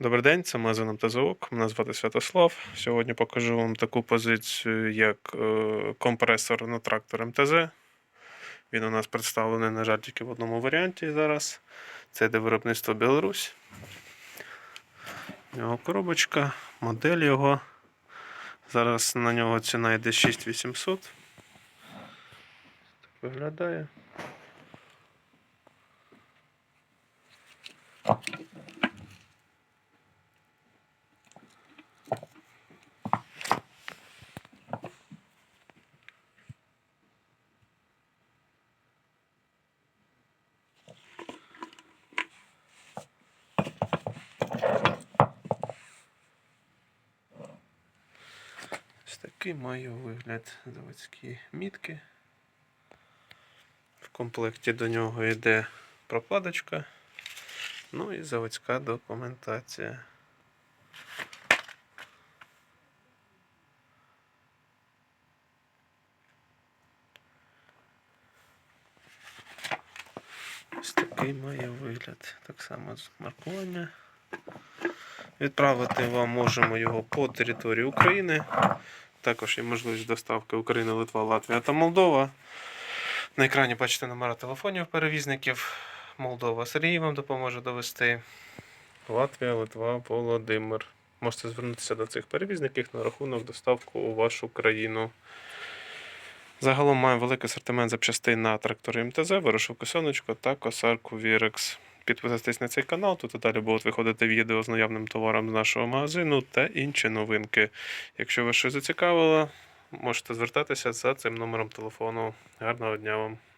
Добрий день, це магазин МТЗОК. Мене звати Святослав. Сьогодні покажу вам таку позицію, як е, компресор на трактор МТЗ. Він у нас представлений, на жаль, тільки в одному варіанті зараз. Це йде виробництво Білорусь. У нього коробочка, модель його. Зараз на нього ціна йде 6800. Так виглядає. Такий має вигляд заводські мітки. В комплекті до нього йде прокладочка, ну і заводська документація. Ось такий має вигляд. Так само з маркування. Відправити вам можемо його по території України. Також є можливість доставки Україна, Литва, Латвія та Молдова. На екрані бачите номера телефонів перевізників. Молдова Сергій вам допоможе довести. Латвія, Литва, Володимир. Можете звернутися до цих перевізників на рахунок доставку у вашу країну. Загалом маємо великий асортимент запчастин на трактори МТЗ, вирошивку сонечко та косарку Вірекс. Підписуйтесь на цей канал, тут і далі будуть виходити відео з наявним товаром з нашого магазину та інші новинки. Якщо вас щось зацікавило, можете звертатися за цим номером телефону. Гарного дня вам!